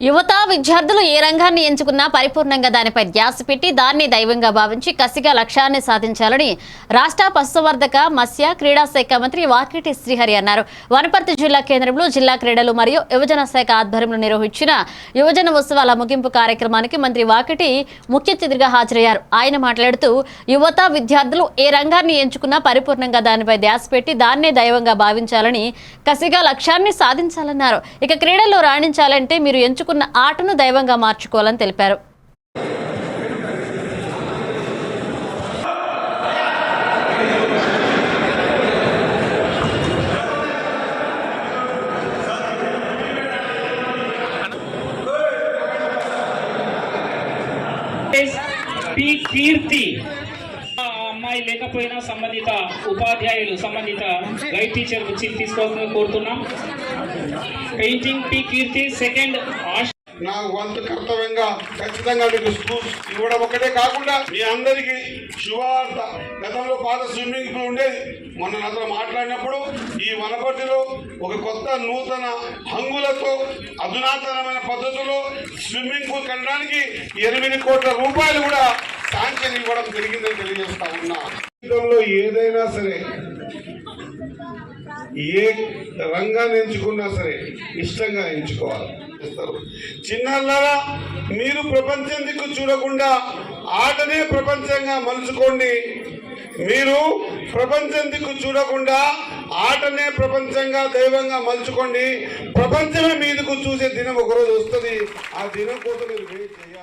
యువత విద్యార్థులు ఏ రంగాన్ని ఎంచుకున్నా పరిపూర్ణంగా దానిపై ధ్యాస పెట్టి దాన్ని దైవంగా భావించి కసిగా లక్ష్యాన్ని సాధించాలని రాష్ట్ర పశువర్ధక మత్స్య క్రీడా శాఖ మంత్రి వాకిటి శ్రీహరి అన్నారు. వనపర్తి జిల్లా కేంద్రంలో జిల్లా క్రీడలు మరియు యువజన శాఖ ఆధ్వర్యంలో నిర్వహించిన యువజన ఉత్సవాల ముగింపు కార్యక్రమానికి మంత్రి వాకిటి ముఖ్య అతిథిగా హాజరయ్యారు. ఆయన మాట్లాడుతూ యువత విద్యార్థులు ఏ రంగాన్ని ఎంచుకున్నా పరిపూర్ణంగా దానిపై ధ్యాస పెట్టి దాన్నే దైవంగా భావించాలని కసిగా లక్ష్యాన్ని సాధించాలన్నారు. ఇక క్రీడల్లో రాణించాలంటే మీరు ఎంచుకున్న ఆటను దైవంగా మార్చుకోవాలని తెలిపారు. కీర్తి అమ్మాయి లేకపోయినా సంబంధిత ఉపాధ్యాయులు సంబంధిత గైడ్ టీచర్ వచ్చి తీసుకోవాలని కోరుతున్నాం. పెయింటింగ్ పి కీర్తి సెకండ్ నా వంతు కర్తవ్యంగా ఖచ్చితంగా మీకు స్కూల్స్ ఇవ్వడం ఒకటే కాకుండా మీ అందరికీ శుభవార్త. గతంలో పాత స్విమ్మింగ్ పూల్ ఉండేది. మొన్న నాతో మాట్లాడినప్పుడు ఈ వనపర్తిలో ఒక కొత్త నూతన హంగులతో అధునాతనమైన పద్ధతిలో స్విమ్మింగ్ పూల్ కట్టడానికి ఎనిమిది కోట్ల రూపాయలు కూడా శాంక్షన్ ఇవ్వడం జరిగిందని తెలియజేస్తా ఉన్నా. జీవితంలో ఏదైనా సరే ఏ రంగాన్ని ఎంచుకున్నా సరే ఇష్టంగా ఎంచుకోవాలి. చేస్తారు. మీరు ప్రపంచం దిక్కు చూడకుండా ఆటనే ప్రపంచంగా మలుచుకోండి. మీరు ప్రపంచం దిక్కు చూడకుండా ఆటనే ప్రపంచంగా దైవంగా మలుచుకోండి. ప్రపంచమే మీదకు చూసే దినం ఒకరోజు వస్తుంది. ఆ దినం కోసం మీరు వెయిట్ చేయాలి.